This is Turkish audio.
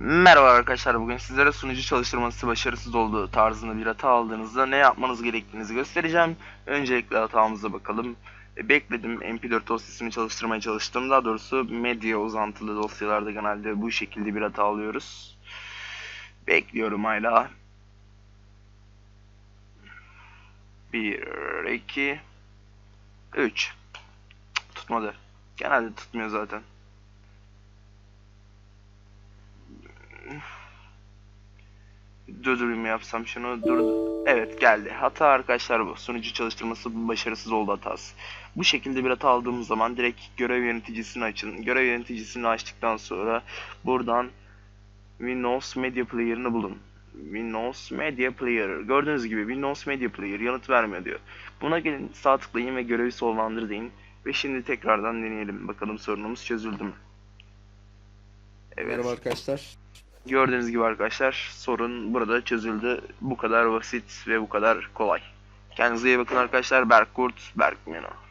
Merhaba arkadaşlar bugün sizlere sunucu çalıştırması başarısız olduğu tarzında bir hata aldığınızda ne yapmanız gerektiğinizi göstereceğim. Öncelikle hatamıza bakalım. E, bekledim mp4 dosyasını çalıştırmaya çalıştım. Daha doğrusu medya uzantılı dosyalarda genelde bu şekilde bir hata alıyoruz. Bekliyorum hala. 1, 2, 3 Tutmadı. Genelde tutmuyor zaten. Durdurayım yapsam şunu dur. Evet geldi. Hata arkadaşlar bu. Sunucu çalıştırması başarısız oldu hatası. Bu şekilde bir hata aldığımız zaman direkt görev yöneticisini açın. Görev yöneticisini açtıktan sonra buradan Windows Media Player'ını bulun. Windows Media Player. Gördüğünüz gibi Windows Media Player yanıt vermiyor diyor. Buna gelin sağ tıklayın ve görevi sonlandır deyin. Ve şimdi tekrardan deneyelim. Bakalım sorunumuz çözüldü mü? Evet. Merhaba arkadaşlar. Gördüğünüz gibi arkadaşlar sorun burada çözüldü. Bu kadar basit ve bu kadar kolay. Kendinize iyi bakın arkadaşlar. Berk Kurt, Berk Mino.